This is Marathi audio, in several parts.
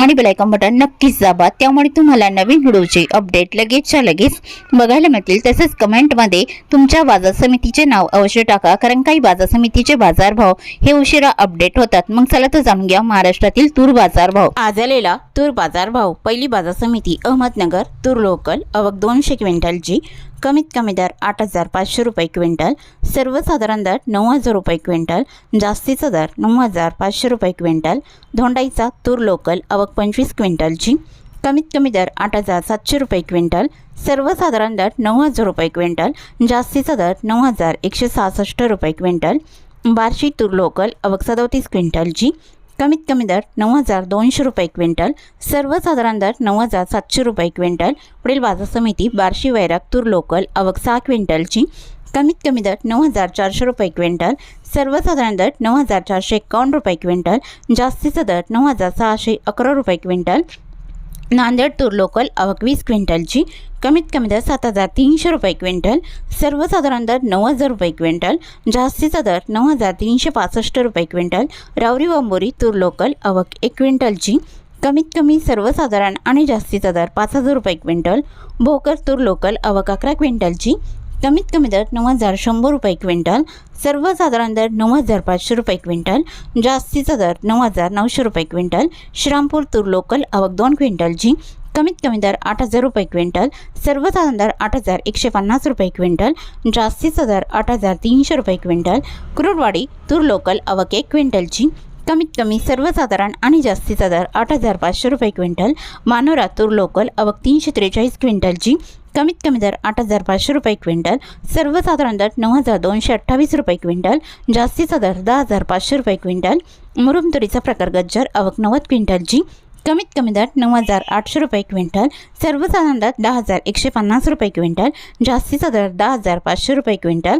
आणि बेलायकॉन बटन नक्कीच दाबा. त्यामुळे तुम्हाला नवीन व्हिडिओचे अपडेट लगेचच्या लगेच बघायला मिळतील. तसेच कमेंटमध्ये तुमच्या बाजार समितीचे नाव अवश्य टाका. कारण काही बाजार समितीचे बाजारभाव हे उशिरा अपडेट होतात. मग चला तर जाणून घ्या महाराष्ट्रातील तूर बाजारभाव आज आलेला तूर बाजारभाव पहिली बाजार समिती अहमदनगर तूर लोकल अवघ दोनशे क्विंटलची. कमीत कमी दर आठ हजार पाचशे रुपये क्विंटल. सर्वसाधारण दर नऊ हजार रुपये क्विंटल जास्तीचा दर नऊ हजार पाचशे रुपये क्विंटल धोंडाईचा तूर लोकल अवक पंचवीस क्विंटलची कमीत कमी दर आठ हजार सातशे रुपये क्विंटल सर्वसाधारण दर नऊ हजार रुपये क्विंटल जास्तीचा दर नऊ हजार एकशे सहासष्ट रुपये क्विंटल बार्शी तूर लोकल अवक सदोतीस क्विंटलची कमीत कमी दर नऊ हजार दोनशे रुपये क्विंटल सर्वसाधारण दर नऊ हजार सातशे रुपये क्विंटल पुढील बाजार समिती बार्शी वैराग तूर लोकल अवक सहा क्विंटलची कमीत कमी दर नऊ हजार चारशे रुपये क्विंटल सर्वसाधारण दर नऊ हजार चारशे एकावन्न रुपये क्विंटल जास्तीचा दर नऊ हजार सहाशे अकरा रुपये क्विंटल. नांदेड तूर लोकल अवक वीस क्विंटलची कमीत कमी दर सात हजार तीनशे रुपये क्विंटल सर्वसाधारण दर नऊ हजार रुपये क्विंटल जास्तीचा दर नऊ हजार तीनशे पासष्ट रुपये क्विंटल. रावरी वंबोरी तूर लोकल अवक एक क्विंटलची कमीत कमी सर्वसाधारण आणि जास्तीचा दर पाच हजार रुपये क्विंटल. भोकर तूर लोकल अवक अकरा क्विंटलची कमीत कमी दर नऊ हजार शंभर रुपये क्विंटल सर्वसाधारण दर नऊ हजार पाचशे रुपये क्विंटल जास्तीचा दर नऊ हजार नऊशे रुपये क्विंटल श्रीरामपूर तूर लोकल अवक दोन क्विंटलची कमीत कमी दर आठ हजार रुपये क्विंटल सर्वसाधारण दर आठ हजार एकशे पन्नास रुपये क्विंटल जास्तीचा दर आठ हजार तीनशे रुपये क्विंटल कुरुडवाडी तूर लोकल अवक एक क्विंटलची कमीत कमी सर्वसाधारण आणि जास्तीचा दर आठ हजार पाचशे रुपये क्विंटल मानोरातूर लोकल अवक तीनशे त्रेचाळीस क्विंटलची कमीत कमी दर आठ हजार पाचशे रुपये क्विंटल सर्वसाधारण दर नऊ हजार दोनशे अठ्ठावीस रुपये क्विंटल जास्तीचा दर दहा हजार पाचशे रुपये क्विंटल मुरुम तुरीचा प्रकार गज्जर अवक नव्वद क्विंटलची कमीत कमी दर नऊ हजार आठशे रुपये क्विंटल सर्वसाधारण दर दहा हजार एकशे पन्नास रुपये क्विंटल जास्तीचा दर दहा हजार पाचशे रुपये क्विंटल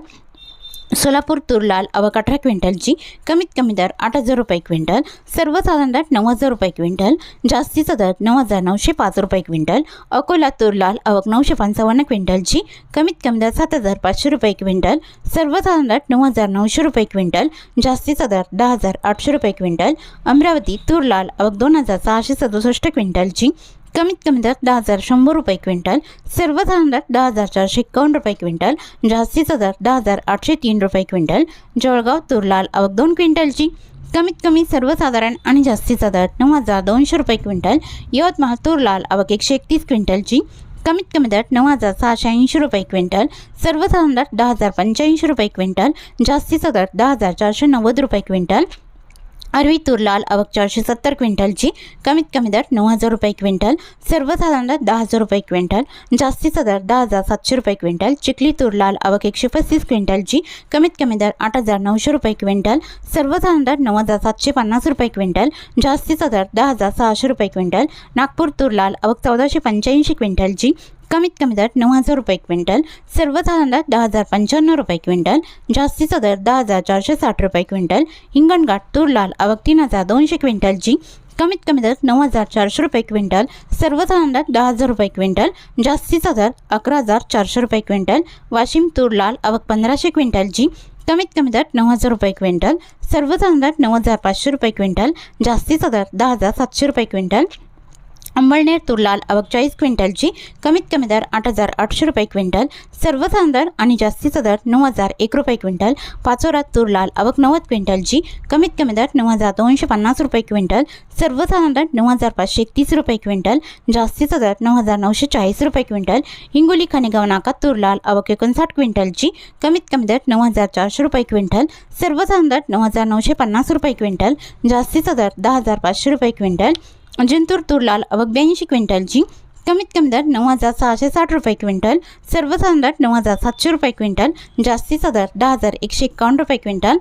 सोलापूर तूर लाल अवक अठरा क्विंटलची कमीत कमी दर आठ हजार रुपये क्विंटल सर्वसाधारण दर नऊ हजार रुपये क्विंटल जास्तीचा दर नऊ हजार नऊशे पाच रुपये क्विंटल अकोला तूर लाल अवक नऊशे पंचावन्न क्विंटलची कमीत कमी दर सात हजार पाचशे रुपये क्विंटल सर्वसाधारण दर नऊ हजार नऊशे रुपये क्विंटल जास्तीचा दर दहा हजार आठशे रुपये क्विंटल अमरावती तूर लाल अवक दोन हजार सहाशे सदुसष्ट क्विंटलची कमीत कमी दर दहा हजार शंभर रुपये क्विंटल सर्वसाधारण दर दहा हजार चारशे एकावन्न रुपये क्विंटल जास्तीचा दर दहा हजार आठशे तीन रुपये क्विंटल जळगाव तूर लाल दोन क्विंटलची. कमीत कमी सर्वसाधारण आणि जास्तीचा दर नऊ हजार दोनशे रुपये क्विंटल यवतमाळ तूर लाल एकशे एकतीस क्विंटलची. कमीत कमी दर नऊ हजार सहाशे ऐंशी रुपये क्विंटल सर्वसाधारण दर दहा हजार पंच्याऐंशी रुपये क्विंटल जास्तीचा दर दहा हजार चारशे नव्वद रुपये क्विंटल अरवी तूर लाल अवक चारशे सत्तर क्विंटलची कमीत कमी दर नऊ हजार रुपये क्विंटल सर्वसाधारण दर दहा हजार रुपये क्विंटल जास्तीचा दर दहा हजार सातशे रुपये क्विंटल चिखली तूर लाल अवक एकशे पस्तीस क्विंटलची कमीत कमी दर आठ हजार नऊशे रुपये क्विंटल सर्वसाधारण दर नऊ हजार सातशे पन्नास रुपये क्विंटल जास्तीचा दर दहा हजार सहाशे रुपये क्विंटल नागपूर तूर लाल अवक चौदाशे पंच्याऐंशी क्विंटलची कमीत कमी दर नऊ हजार रुपये क्विंटल सर्वसाधारण दर दहा हजार पंच्याण्णव रुपये क्विंटल जास्तीचा दर दहा हजार चारशे साठ रुपये क्विंटल हिंगणघाट तूर लाल अवक तीन हजार दोनशे क्विंटलची कमीत कमी दर नऊ हजार चारशे रुपये क्विंटल सर्वसाधारण दर दहा हजार रुपये क्विंटल जास्तीचा दर अकरा हजार चारशे रुपये क्विंटल वाशिम तूर लाल अवक पंधराशे क्विंटलची कमीत कमी दर नऊ हजार रुपये क्विंटल सर्वसाधारण दर नऊ हजार पाचशे रुपये क्विंटल जास्तीचा दर दहा हजार सातशे रुपये क्विंटल अंबळनेर तूर लाल अवक चाळीस क्विंटलची कमीत कमी दर आठ हजार आठशे रुपये क्विंटल सर्वसाधारण दर आणि जास्तीचा दर नऊ हजार एक रुपये क्विंटल पाचोरा तूर लाल अवक नव्वद क्विंटलची कमीत कमी दर नऊ हजार दोनशे पन्नास रुपये क्विंटल सर्वसाधारण दर नऊ हजार पाचशे एकतीस रुपये क्विंटल जास्तीचा दर नऊ हजार नऊशे चाळीस रुपये क्विंटल हिंगोली खानेगाव नाका तूर लाल अवक एकोणसाठ क्विंटलची कमीत कमी दर नऊ हजार चारशे रुपये क्विंटल सर्वसाधारण दर नऊ हजार नऊशे पन्नास रुपये क्विंटल जास्तीचा दर दहा हजार पाचशे रुपये क्विंटल जिंतूर तूर लाल अवघ ब्याऐंशी क्विंटलची कमीत कमी दर नऊ हजार सहाशे साठ रुपये क्विंटल सर्वसाधारण दर नऊ हजार सातशे रुपये क्विंटल जास्तीचा दर दहा हजार एकशे एकावन्न रुपये क्विंटल.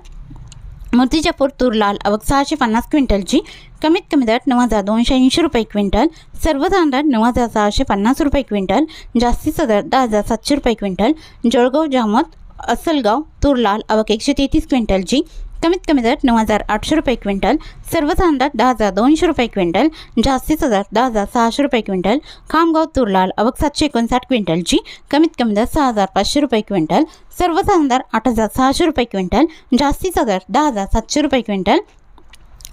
मूर्तिजापूर तूर लाल अवघ सहाशे पन्नास क्विंटलची कमीत कमी दर नऊ हजार दोनशे ऐंशी रुपये क्विंटल सर्वसाधारण नऊ हजार सहाशे पन्नास रुपये क्विंटल जास्तीचा दर दहा हजार सातशे रुपये क्विंटल. जळगाव जामत असलगाव तूर लाल अवक एकशे तेहतीस क्विंटलची कमीत कमी दर नऊ हजार आठशे रुपये क्विंटल सर्वसाधारण दर दहा हजार दोनशे रुपये क्विंटल जास्तीचा दर दहा हजार सहाशे रुपये क्विंटल खामगाव तुरलाल अवक सातशे एकोणसाठ क्विंटलची कमीत कमी दर सहा हजार पाचशे रुपये क्विंटल सर्वसाधारण दर आठ हजार सहाशे रुपये क्विंटल जास्तीचा दर दहा हजार सातशे रुपये क्विंटल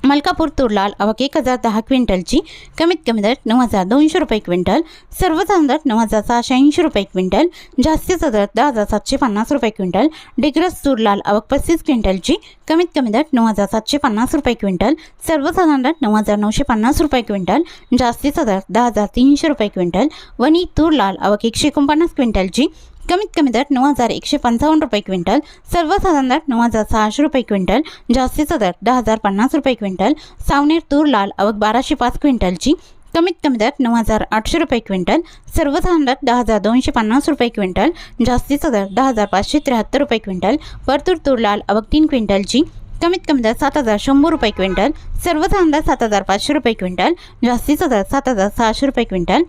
मलकापूर तूर लाल अवक एक हजार दहा क्विंटलची कमीत कमी दर नऊ हजार दोनशे रुपये क्विंटल सर्वसाधारण दर नऊ हजार सहाशे ऐंशी रुपये क्विंटल जास्तीचा दर दहा हजार सातशे पन्नास रुपये क्विंटल डिग्रस तूर लाल अवक पस्तीस क्विंटलची कमीत कमी दर नऊ हजार सातशे पन्नास रुपये क्विंटल सर्वसाधारण दर नऊ हजार नऊशे पन्नास रुपये क्विंटल जास्तीचा दर दहा हजार तीनशे रुपये क्विंटल वनी तूर लाल अवक एकशे एकोणपन्नास क्विंटलची कमीत कमी दर नऊ हजार एकशे पंचावन्न रुपये क्विंटल सर्वसाधारण दर नऊ हजार सहाशे रुपये क्विंटल जास्तीचा दर दहा हजार पन्नास रुपये क्विंटल सावनेर तूर लाल आवक बाराशे पाच क्विंटलची कमीत कमी दर नऊ हजार आठशे रुपये क्विंटल सर्वसाधारण दर दहा हजार दोनशे पन्नास रुपये क्विंटल जास्तीचा दर दहा हजार पाचशे त्र्याहत्तर रुपये क्विंटल परतूर तूर लाल आवक तीन क्विंटलची कमीत कमी दर सात हजार शंभर रुपये क्विंटल सर्वसाधारण दर सात हजार पाचशे रुपये क्विंटल जास्तीचा दर सात हजार सहाशे रुपये क्विंटल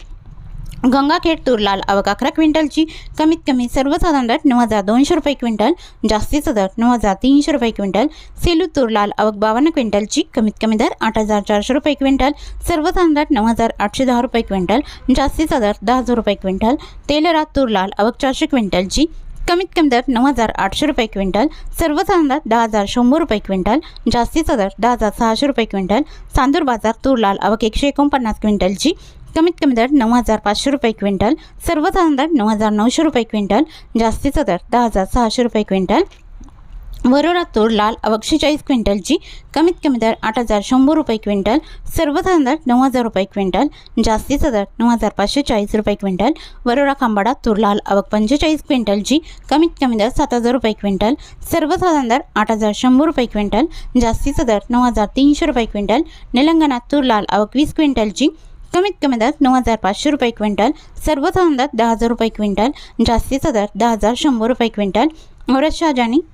गंगाखेड तूर लाल अकरा क्विंटलची कमीत कमी सर्वसाधारण दर नऊ हजार दोनशे रुपये क्विंटल जास्तीचा दर नऊ हजार तीनशे रुपये क्विंटल सेलू तूर लाल अवक बावन्न क्विंटलची कमीत कमी दर आठ हजार चारशे रुपये क्विंटल सर्वसाधारण दर नऊ हजार आठशे दहा रुपये क्विंटल जास्तीचा दर दहा हजार रुपये क्विंटल तेलरा तूर लाल अवक चारशे क्विंटलची कमीत कमी दर नऊ हजार आठशे रुपये क्विंटल सर्वसाधारण दर दहा हजार शंभर रुपये क्विंटल जास्तीचा दर दहा हजार सहाशे रुपये क्विंटल चांदूर बाजार तूर लाल अवक एकशे एकोणपन्नास क्विंटलची कमीत कमी दर नऊ हजार पाचशे रुपये क्विंटल सर्वसाधारण दर नऊ हजार नऊशे रुपये क्विंटल जास्तीचा दर दहा हजार सहाशे रुपये क्विंटल. वरोरा तूर लाल अवकशे चाळीस क्विंटलची कमीत कमी दर आठ हजार शंभर रुपये क्विंटल सर्वसाधारण दर नऊ हजार रुपये क्विंटल जास्तीचा दर नऊ हजार पाचशे चाळीस रुपये क्विंटल. वरोरा खांबाडा तूर लाल अवक पंचेचाळीस क्विंटलची कमीत कमी दर सात हजार रुपये क्विंटल सर्वसाधारण दर आठ हजार शंभर रुपये क्विंटल जास्तीचा दर नऊ हजार तीनशे रुपये क्विंटल. निलंगणा तूर लाल अवक वीस क्विंटलची कमीत कमी दर नऊ हजार पाचशे रुपये क्विंटल सर्वसाधारण दर दहा हजार रुपये क्विंटल जास्तीचा दर दहा हजार शंभर रुपये क्विंटल औरत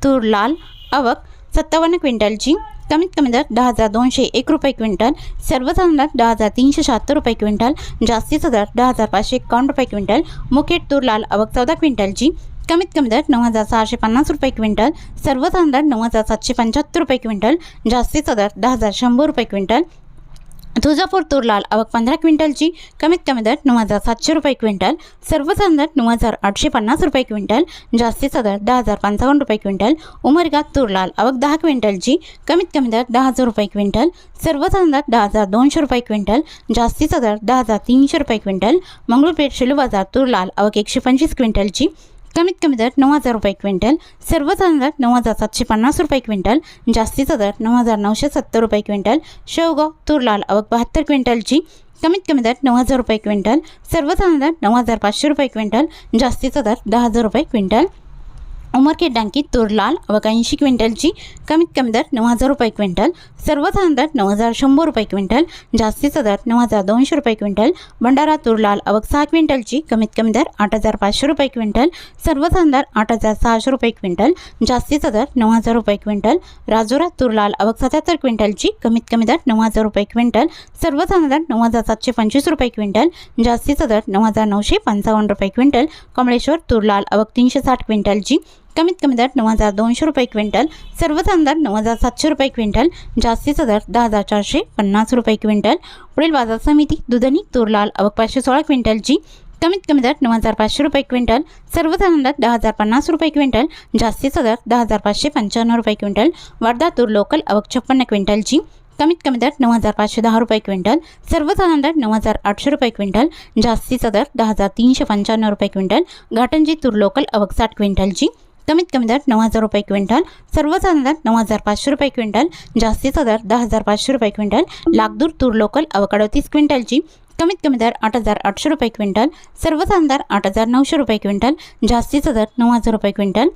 तूर लाल अवक सत्तावन्न क्विंटलची कमीत कमी दर दहा हजार दोनशे एक रुपये क्विंटल सर्वसाधारण दर दहा हजार तीनशे शहात्तर रुपये क्विंटल जास्तीचा दर दहा हजार पाचशे एकावन्न रुपये क्विंटल मुकेट तूर लाल अवक चौदा क्विंटलची कमीत कमी दर नऊ हजार सहाशे पन्नास रुपये क्विंटल सर्वसाधारण दर नऊ हजार सातशे पंच्याहत्तर रुपये क्विंटल जास्तीचा दर दहा हजार शंभर रुपये क्विंटल तुळजापूर तूर लाल आवक पंधरा क्विंटलची कमीत कमी दर नऊ हजार सातशे रुपये क्विंटल सर्वसाधारण दर नऊ हजार आठशे पन्नास रुपये क्विंटल जास्तीचा दर दहा हजार पंचावन्न रुपये क्विंटल उमरगा तूर लाल आवक दहा क्विंटलची कमीत कमी दर दहा हजार रुपये क्विंटल सर्वसाधारण दर दहा हजार दोनशे रुपये क्विंटल जास्तीचा दर दहा हजार तीनशे रुपये क्विंटल मंगळूरपेठ शेलू बाजार तूर लाल आवक एकशे पंचवीस क्विंटलची कमीत कमी दर नऊ हजार रुपये क्विंटल सर्वसाधारण दर नऊ हजार सातशे पन्नास रुपये क्विंटल जास्तीचा दर नऊ हजार नऊशे सत्तर रुपये क्विंटल शेवगाव तूर लाल अवक बहात्तर क्विंटलची कमीत कमी दर नऊ हजार रुपये क्विंटल सर्वसाधारण दर नऊ हजार पाचशे रुपये क्विंटल जास्तीचा दर दहा हजार रुपये क्विंटल. उमरखेड डांकी तूर लाल अवक ऐंशी क्विंटलची कमीत कमी दर नऊ हजार रुपये क्विंटल सर्वसाधारण दर नऊ हजार शंभर रुपये क्विंटल जास्तीचा दर नऊ हजार दोनशे रुपये क्विंटल भंडारा तूर लाल अवक सहा क्विंटलची कमीत कमी दर आठ हजार पाचशे रुपये क्विंटल सर्वसाधारण दर आठ हजार सहाशे रुपये क्विंटल जास्तीचा दर नऊ हजार रुपये क्विंटल राजुरा तूर लाल अवक सत्याहत्तर क्विंटलची कमीत कमी दर नऊ हजार रुपये क्विंटल सर्वसाधारण दर नऊ हजार सातशे पंचवीस रुपये क्विंटल जास्तीचा दर नऊ हजार नऊशे पंचावन्न रुपये क्विंटल कमळेश्वर तूर लाल अवक तीनशे साठ क्विंटलची कमीत कमी दर नऊ हजार दोनशे रुपये क्विंटल सर्वसाधारण दर नऊ हजार सातशे रुपये क्विंटल जास्तीचा दर दहा हजार चारशे पन्नास रुपये क्विंटल. पुढील बाजार समिती दुधनी तूर लाल अवक पाचशे सोळा क्विंटलची कमीत कमी दर नऊ हजार पाचशे रुपये क्विंटल सर्वसाधारण दर दहा हजार पन्नास रुपये क्विंटल जास्तीचा दर दहा हजार पाचशे पंच्याण्णव रुपये क्विंटल. वर्धा तूर लोकल अवक छप्पन्न क्विंटलची कमीत कमी दर नऊ हजार पाचशे दहा रुपये क्विंटल सर्वसाधारण दर नऊ हजार आठशे रुपये क्विंटल जास्तीचा दर दहा हजार तीनशे पंच्याण्णव रुपये क्विंटल. घाटंजी तूर लोकल अवक साठ क्विंटलची कमीत कमी दर नऊ हजार रुपये क्विंटल सर्वसाधारण दर नऊ हजार पाचशे रुपये क्विंटल जास्तीचा दर दहा हजार पाचशे रुपये क्विंटल लागदूर तूर लोकल अवकाडो तीस क्विंटलची कमीत कमी दर आठ हजार आठशे रुपये क्विंटल सर्वसाधारण दर आठ हजार नऊशे रुपये क्विंटल जास्तीचा दर नऊ हजार रुपये क्विंटल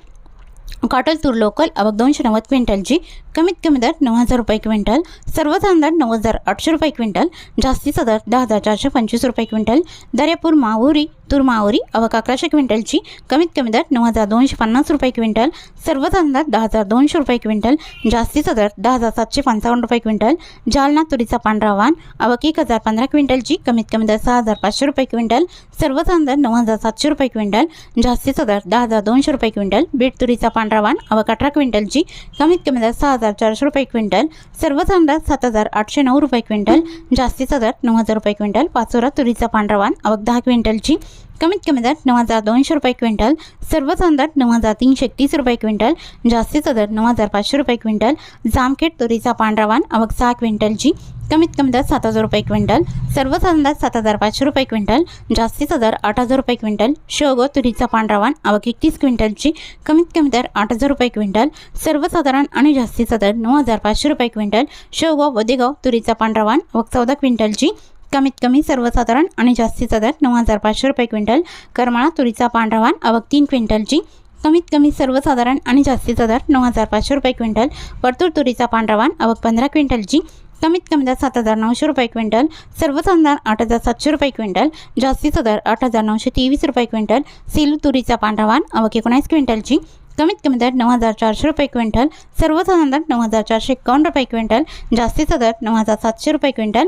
कॉटल तूर लोकल अवक दोनशे नव्वद क्विंटलची कमीत कमी दर नऊ हजार रुपये क्विंटल सर्वसाधारण दर नऊ हजार आठशे रुपये क्विंटल जास्तीचा दर दहा हजार चारशे पंचवीस रुपये क्विंटल दर्यापूर माहुरी तूर मावरी अवक अकराशे क्विंटलची कमीत कमी दर नऊ हजार दोनशे पन्नास रुपये क्विंटल सर्वसाधारण दर दहा हजार दोनशे रुपये क्विंटल जास्तीचा दर दहा हजार सातशे पंचावन्न रुपये क्विंटल जालना तुरीचा पांढरा वाण अवक एक हजार पंधरा क्विंटलची कमीत कमी दर सहा हजार पाचशे रुपये क्विंटल सर्वसाधारण दर नऊ हजार सातशे रुपये क्विंटल जास्तीचा दर दहा हजार दोनशे रुपये क्विंटल बीट तुरीचा पांढरा वाण अवक अठरा क्विंटलची कमीत कमी दर सहा हजार चारशे रुपये क्विंटल सर्वसाधारण दर सात हजार आठशे नऊ रुपये क्विंटल जास्तीचा दर नऊ हजार रुपये क्विंटल पाचोरा तुरीचा पांढरा वाण अवक दहा क्विंटलची कमीत कमी दर नऊ हजार दोनशे रुपये क्विंटल सर्वसाधारण दर नऊ हजार तीनशे एकतीस रुपये क्विंटल जास्तीचा दर नऊ हजार पाचशे रुपये क्विंटल जामखेड तुरीचा पांढरा वाण अवक सहा क्विंटलची कमीत कमी दर सात हजार रुपये क्विंटल सर्वसाधारण दर सात हजार पाचशे रुपये क्विंटल जास्तीचा दर आठ हजार रुपये क्विंटल शेवगो तुरीचा पांढरा वाण अवक एकतीस क्विंटलची कमीत कमी दर आठ हजार रुपये क्विंटल सर्वसाधारण आणि जास्तीचा दर नऊ हजार पाचशे रुपये क्विंटल शेवगाव वदेगाव तुरीचा पांढरा वाण अवक चौदा क्विंटलची कमीत कमी सर्वसाधारण आणि जास्तीचा दर नऊ हजार पाचशे रुपये क्विंटल. करमाळा तुरीचा पांढरावान अवक तीन क्विंटलची. कमीत कमी सर्वसाधारण आणि जास्तीचा दर नऊ हजार पाचशे रुपये क्विंटल. परतूर तुरीचा पांढरावान अवक पंधरा क्विंटलची. कमीत कमी दर सात हजार नऊशे रुपये क्विंटल. सर्वसाधारण आठ हजार सातशे रुपये क्विंटल. जास्तीचा दर आठ हजार नऊशे तेवीस रुपये क्विंटल. सेलू तुरीचा पांढरावान अवक एकोणीस क्विंटलची. कमीत कमी दर नऊ हजार चारशे रुपये क्विंटल. सर्वसाधारण दर नऊ हजार चारशे एकावन्न रुपये क्विंटल. जास्तीचा दर नऊ हजार सातशे रुपये क्विंटल.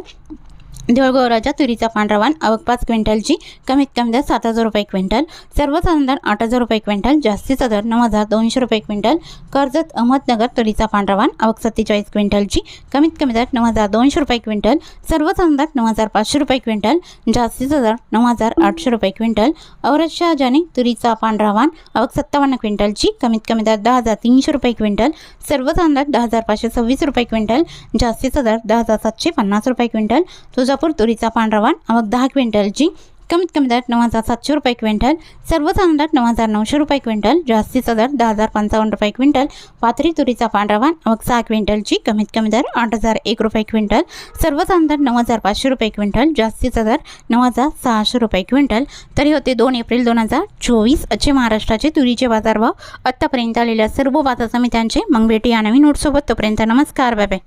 देवळगौराच्या तुरीचा पांढरा वाण पाच क्विंटलची कमीत कमी दर सात हजार रुपये क्विंटल. सर्वसाधारण दर आठ हजार रुपये क्विंटल जास्तीचा दर नऊ हजार दोनशे रुपये क्विंटल. कर्जत अहमदनगर तुरीचा पांढरा वाण सत्तेचाळीस क्विंटलची कमीत कमी दर नऊ हजार दोनशे रुपये क्विंटल. सर्वसाधारण दर नऊ हजार पाचशे रुपये क्विंटल जास्तीचा दर नऊ हजार आठशे रुपये क्विंटल. औरत जाने तुरीचा पांढरा वाण अवक सत्तावन्न क्विंटलची कमीत कमी दर दहा हजार तीनशे रुपये क्विंटल. सर्वसाधारण दर दहा हजार पाचशे सव्वीस रुपये क्विंटल जास्तीचा दर दहा हजार सातशे पन्नास रुपये क्विंटल. सोलापूर तुरीचा पांढरा वाण दहा क्विंटलची कमीत कमी दर नऊ हजार सातशे रुपये क्विंटल सर्वसाधारण दर नऊ हजार नऊशे रुपये क्विंटल जास्तीचा दर दहा हजार पंचावन्न रुपये क्विंटल पाथरी तुरीचा पांढरा वाण सहा क्विंटलची कमीत कमी दर आठ हजार एक रुपये क्विंटल सर्वसाधारण दर नऊ हजार पाचशे रुपये क्विंटल जास्तीचा दर नऊ हजार सहाशे रुपये क्विंटल. तरी होते दोन एप्रिल दोन हजार चोवीस असे महाराष्ट्राचे तुरीचे बाजारभाव आत्तापर्यंत आलेल्या सर्व बाजार समित्यांचे मग भेटी या नवीन नोटसोबत तोपर्यंत नमस्कार बाय बाय.